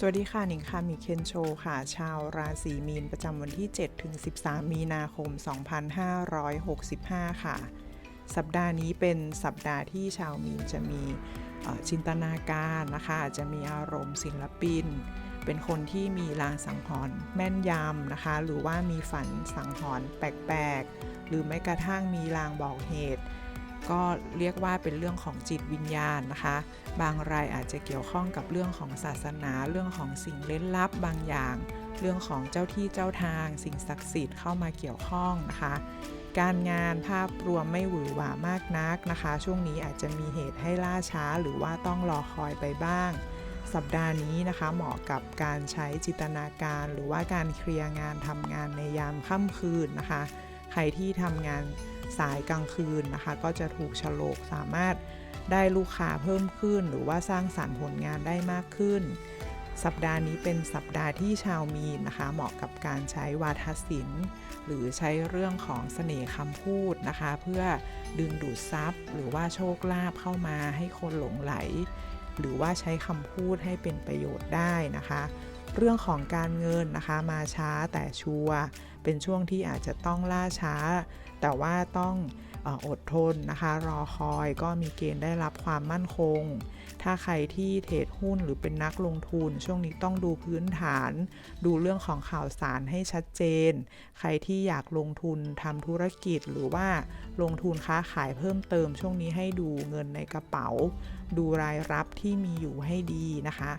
สวัสดีค่ะ หนิงค่ะมีเคนโชค่ะ ชาวราศีมีนประจำวันที่ 7 ถึง 13 มีนาคม 2565 ค่ะ สัปดาห์นี้เป็นสัปดาห์ที่ชาวมีนจะมีจินตนาการนะคะจจะมีอารมณ์ศิลปิน เป็นคนที่มีลางสังหรณ์แม่นยำนะคะ หรือว่ามีฝันสังหรณ์แปลกๆ หรือแม้กระทั่งมีลางบอกเหตุ ก็เรียกว่าเป็นเรื่องของจิตวิญญาณนะคะ บางรายอาจจะเกี่ยวข้องกับเรื่องของศาสนาเรื่องของสิ่งเล่นลับบางอย่าง เรื่องของเจ้าที่เจ้าทาง สิ่งศักดิ์สิทธิ์เข้ามาเกี่ยวข้องนะคะ การงานภาพรวมไม่หวือหวามากนักนะคะ ช่วงนี้อาจจะมีเหตุให้ล่าช้าหรือว่าต้องรอคอยไปบ้าง สัปดาห์นี้นะคะเหมาะกับการใช้จินตนาการ หรือว่าการเคลียร์งานทำงานในยามค่ำคืนนะคะ ใครที่ทำงาน สายกลางคืนนะคะ ก็จะถูกฉลกสามารถได้ลูกค้าเพิ่มขึ้น หรือว่าสร้างสารรค์ผลงานได้มากขึ้น สัปดาห์นี้เป็นสัปดาห์ที่ชาวมีนนะคะ เหมาะกับการใช้วาทศิลป์ หรือใช้เรื่องของเสน่ห์คำพูดนะคะ เพื่อดึงดูดทรัพย์ หรือว่าโชคลาภเข้ามาให้คนหลงไหล หรือว่าใช้คำพูดให้เป็นประโยชน์ได้นะคะ เรื่องของการเงินนะคะมาช้าแต่ชัวร์เป็นช่วงที่อาจจะต้องล่าช้า แต่ว่าต้องอดทนนะคะ รอคอยก็มีเกณฑ์ได้รับความมั่นคง ถ้าใครที่เทรดหุ้นหรือเป็นนักลงทุน ช่วงนี้ต้องดูพื้นฐาน ดูเรื่องของข่าวสารให้ชัดเจน ใครที่อยากลงทุนทำธุรกิจหรือว่าลงทุนค้าขายเพิ่มเติม ช่วงนี้ให้ดูเงินในกระเป๋า ดูรายรับที่มีอยู่ให้ดีนะคะ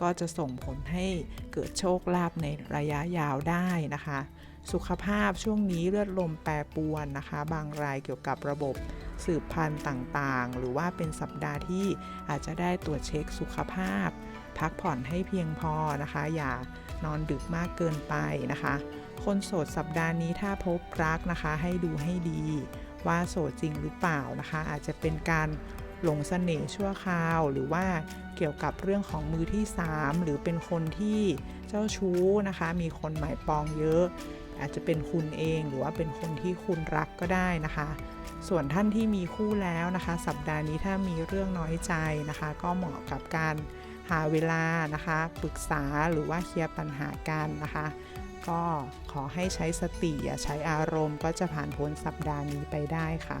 ก็จะส่งผลให้เกิดโชคลาภในระยะยาวได้นะคะ สุขภาพช่วงนี้เลือดลมแปรปรวนนะคะ บางรายเกี่ยวกับระบบสืบพันธุ์ต่างๆ หรือว่าเป็นสัปดาห์ที่อาจจะได้ตรวจเช็คสุขภาพ พักผ่อนให้เพียงพอนะคะ อย่านอนดึกมากเกินไปนะคะ คนโสดสัปดาห์นี้ถ้าพบรักนะคะ ให้ดูให้ดีว่าโสดจริงหรือเปล่านะคะ อาจจะเป็นการ หลงเสน่ห์ชั่วคราว หรือว่าเกี่ยวกับเรื่องของมือที่ 3 หรือเป็นคนที่เจ้าชู้นะคะ มีคนหมายปองเยอะ อาจจะเป็นคุณเองหรือว่าเป็นคนที่คุณรักก็ได้นะคะ ส่วนท่านที่มีคู่แล้วนะคะ สัปดาห์นี้ถ้ามีเรื่องน้อยใจนะคะ ก็เหมาะกับการหาเวลานะคะปรึกษาหรือว่าเคลียร์ปัญหากันนะคะ ก็ขอให้ใช้สติอย่าใช้อารมณ์ก็จะผ่านพ้นสัปดาห์นี้ไปได้ค่ะ